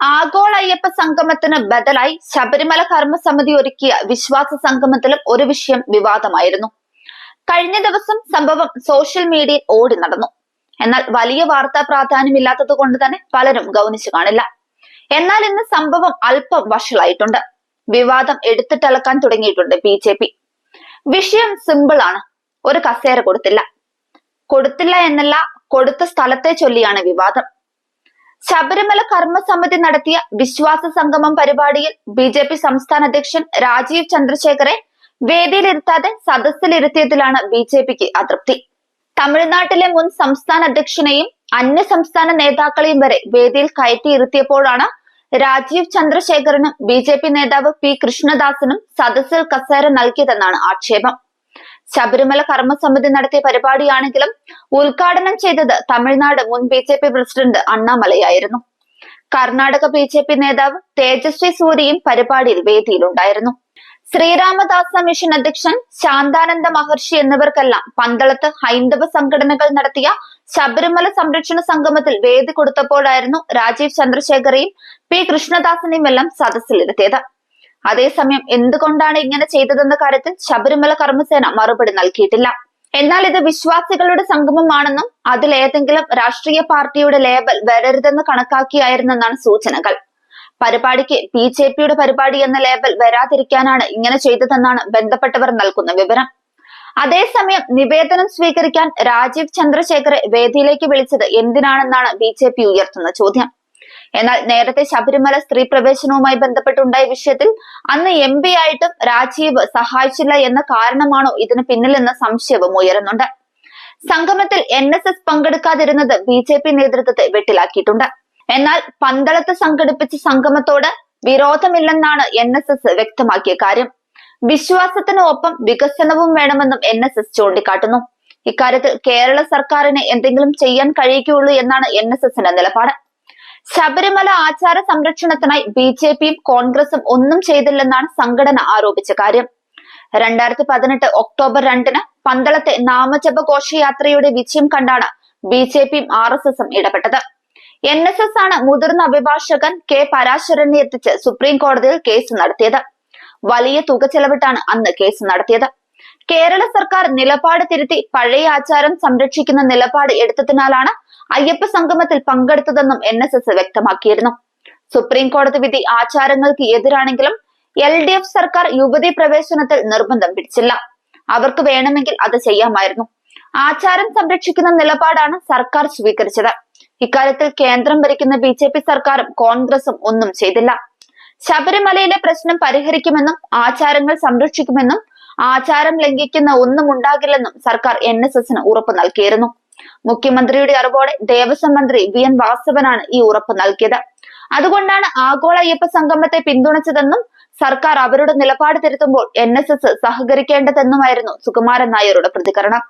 ആഗോള അയ്യപ്പ സംഗമത്തിന് ബദലായി ശബരിമല കർമ്മസമിതി ഒരുക്കിയ വിശ്വാസ സംഗമത്തിലും ഒരു വിഷയം വിവാദമായിരുന്നു. കഴിഞ്ഞ ദിവസം സംഭവം സോഷ്യൽ മീഡിയയിൽ ഓടി നടന്നു. എന്നാൽ വലിയ വാർത്താ പ്രാധാന്യമില്ലാത്തത് കൊണ്ട് തന്നെ പലരും ഗൗനിച്ചു കാണില്ല. എന്നാൽ ഇന്ന് സംഭവം അല്പം വഷളായിട്ടുണ്ട്. വിവാദം എടുത്തിട്ടലക്കാൻ തുടങ്ങിയിട്ടുണ്ട് ബി ജെ പി. വിഷയം സിമ്പിൾ ആണ്. ഒരു കസേര കൊടുത്തില്ല. കൊടുത്തില്ല എന്നല്ല കൊടുത്ത സ്ഥലത്തെ ചൊല്ലിയാണ് വിവാദം. ശബരിമല കർമ്മസമിതി നടത്തിയ വിശ്വാസ സംഗമം പരിപാടിയിൽ ബി ജെ പി സംസ്ഥാന അധ്യക്ഷൻ രാജീവ് ചന്ദ്രശേഖരെ വേദിയിലിരുത്താതെ സദസ്സിലിരുത്തിയതിലാണ് ബി ജെ പിക്ക് അതൃപ്തി. തമിഴ്നാട്ടിലെ മുൻ സംസ്ഥാന അധ്യക്ഷനെയും അന്യ സംസ്ഥാന നേതാക്കളെയും വരെ വേദിയിൽ കയറ്റിയിരുത്തിയപ്പോഴാണ് രാജീവ് ചന്ദ്രശേഖരനും ബി ജെ പി നേതാവ് പി കൃഷ്ണദാസനും സദസ്സിൽ കസേര നൽകിയതെന്നാണ് ആക്ഷേപം. ശബരിമല കർമ്മസമിതി നടത്തിയ പരിപാടിയാണെങ്കിലും ഉദ്ഘാടനം ചെയ്തത് തമിഴ്നാട് മുൻ ബി ജെ പി പ്രസിഡന്റ് അണ്ണാമലയായിരുന്നു. കർണാടക ബി ജെ പി നേതാവ് തേജസ്വി സൂര്യയും പരിപാടിയിൽ വേദിയിലുണ്ടായിരുന്നു. ശ്രീരാമദാസ മിഷൻ അധ്യക്ഷൻ ശാന്താനന്ദ മഹർഷി എന്നിവർക്കെല്ലാം പന്തളത്ത് ഹൈന്ദവ സംഘടനകൾ നടത്തിയ ശബരിമല സംരക്ഷണ സംഗമത്തിൽ വേദി കൊടുത്തപ്പോഴായിരുന്നു രാജീവ് ചന്ദ്രശേഖരെയും പി കൃഷ്ണദാസനെയും എല്ലാം സദസ്സിലിരുത്തിയത്. അതേസമയം എന്തുകൊണ്ടാണ് ഇങ്ങനെ ചെയ്തതെന്ന കാര്യത്തിൽ ശബരിമല കർമ്മസേന മറുപടി നൽകിയിട്ടില്ല. എന്നാൽ ഇത് വിശ്വാസികളുടെ സംഗമമാണെന്നും അതിലേതെങ്കിലും രാഷ്ട്രീയ പാർട്ടിയുടെ ലേബൽ വരരുതെന്ന് കണക്കാക്കിയായിരുന്നെന്നാണ് സൂചനകൾ. പരിപാടിക്ക് ബി ജെ പിയുടെ പരിപാടി എന്ന ലേബൽ വരാതിരിക്കാനാണ് ഇങ്ങനെ ചെയ്തതെന്നാണ് ബന്ധപ്പെട്ടവർ നൽകുന്ന വിവരം. അതേസമയം നിവേദനം സ്വീകരിക്കാൻ രാജീവ് ചന്ദ്രശേഖരെ വേദിയിലേക്ക് വിളിച്ചത് എന്തിനാണെന്നാണ് ബി ഉയർത്തുന്ന ചോദ്യം. എന്നാൽ നേരത്തെ ശബരിമല സ്ത്രീ പ്രവേശനവുമായി ബന്ധപ്പെട്ടുണ്ടായ വിഷയത്തിൽ അന്ന് എം പി ആയിട്ടും രാജീവ് സഹായിച്ചില്ല എന്ന കാരണമാണോ ഇതിന് പിന്നിലെന്ന സംശയവും ഉയരുന്നുണ്ട്. സംഗമത്തിൽ എൻ എസ് എസ് പങ്കെടുക്കാതിരുന്നത് ബി ജെ പി നേതൃത്വത്തെ വെട്ടിലാക്കിയിട്ടുണ്ട്. എന്നാൽ പന്തളത്ത് സംഘടിപ്പിച്ച സംഗമത്തോട് വിരോധമില്ലെന്നാണ് എൻ എസ് എസ് വ്യക്തമാക്കിയ കാര്യം. വിശ്വാസത്തിന് ഒപ്പം വികസനവും വേണമെന്നും എൻ എസ് എസ് ചൂണ്ടിക്കാട്ടുന്നു. ഇക്കാര്യത്തിൽ കേരള സർക്കാരിന് എന്തെങ്കിലും ചെയ്യാൻ കഴിയുകയുള്ളൂ എന്നാണ് എൻ എസ് എസിന്റെ നിലപാട്. ശബരിമല ആചാര സംരക്ഷണത്തിനായി ബി ജെ പിയും കോൺഗ്രസും ഒന്നും ചെയ്തില്ലെന്നാണ് സംഘടന ആരോപിച്ച കാര്യം. രണ്ടായിരത്തി പതിനെട്ട് ഒക്ടോബർ രണ്ടിന് പന്തളത്തെ നാമജപ ഘോഷയാത്രയുടെ വിജയം കണ്ടാണ് ബി ജെ പിയും ആർ എസ് എസും ഇടപെട്ടത്. എൻ എസ് എസ് ആണ് മുതിർന്ന അഭിഭാഷകൻ കെ പരാശരനെ എത്തിച്ച് സുപ്രീം കോടതിയിൽ കേസ് നടത്തിയത്. വലിയ തുക ചെലവിട്ടാണ് അന്ന് കേസ് നടത്തിയത്. കേരള സർക്കാർ നിലപാട് തിരുത്തി പഴയ ആചാരം സംരക്ഷിക്കുന്ന നിലപാട് എടുത്തതിനാലാണ് അയ്യപ്പ സംഗമത്തിൽ പങ്കെടുത്തതെന്നും എൻ എസ് എസ് വ്യക്തമാക്കിയിരുന്നു. സുപ്രീം കോടതി വിധി ആചാരങ്ങൾക്ക് എതിരാണെങ്കിലും എൽ ഡി എഫ് സർക്കാർ യുവതി പ്രവേശനത്തിൽ നിർബന്ധം പിടിച്ചില്ല. അവർക്ക് വേണമെങ്കിൽ അത് ചെയ്യാമായിരുന്നു. ആചാരം സംരക്ഷിക്കുന്ന നിലപാടാണ് സർക്കാർ സ്വീകരിച്ചത്. ഇക്കാര്യത്തിൽ കേന്ദ്രം ഭരിക്കുന്ന ബി ജെ പി സർക്കാരും കോൺഗ്രസും ഒന്നും ചെയ്തില്ല. ശബരിമലയിലെ പ്രശ്നം പരിഹരിക്കുമെന്നും ആചാരങ്ങൾ സംരക്ഷിക്കുമെന്നും ആചാരം ലംഘിക്കുന്ന ഒന്നും ഉണ്ടാകില്ലെന്നും സർക്കാർ എൻ എസ് എസിന് ഉറപ്പ് നൽകിയിരുന്നു. മുഖ്യമന്ത്രിയുടെ അറിവോടെ ദേവസ്വം മന്ത്രി വി എൻ വാസവനാണ് ഈ ഉറപ്പ് നൽകിയത്. അതുകൊണ്ടാണ് ആഗോള അയ്യപ്പ സംഗമത്തെ പിന്തുണച്ചതെന്നും സർക്കാർ അവരുടെ നിലപാട് തിരുത്തുമ്പോൾ എൻ എസ് എസ് സഹകരിക്കേണ്ടതെന്നുമായിരുന്നു സുകുമാരൻ നായരുടെ പ്രതികരണം.